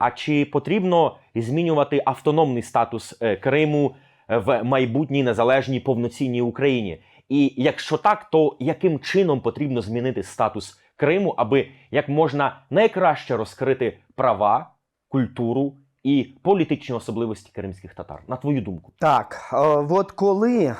А чи потрібно змінювати автономний статус е, Криму е, в майбутній незалежній повноцінній Україні? І якщо так, то яким чином потрібно змінити статус Криму, аби як можна найкраще розкрити права, культуру і політичні особливості кримських татар? На твою думку? Так, е, от коли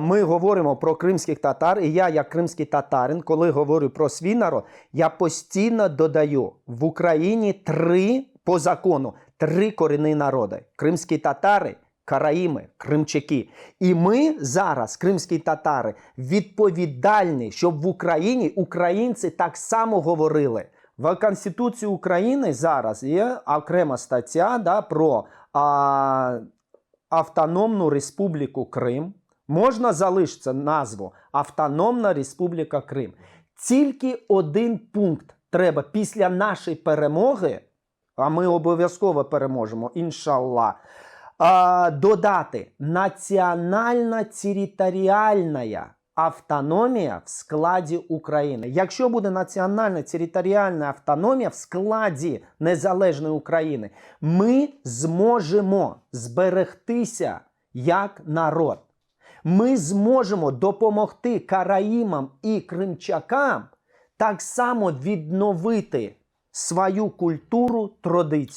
ми говоримо про кримських татар, і я, як кримський татарин, коли говорю про свій народ, я постійно додаю в Україні три по закону три корінні народи: кримські татари. Караїми, кримчаки. І ми зараз, кримські татари, відповідальні, щоб в Україні українці так само говорили. В Конституції України зараз є окрема стаття да, про а, Автономну Республіку Крим. Можна залишити назву Автономна Республіка Крим. Тільки один пункт треба після нашої перемоги, а ми обов'язково переможемо, іншалла, додати національна територіальна автономія в складі України. Якщо буде національна територіальна автономія в складі незалежної України, ми зможемо зберегтися як народ. Ми зможемо допомогти караїмам і кримчакам так само відновити свою культуру, традицію.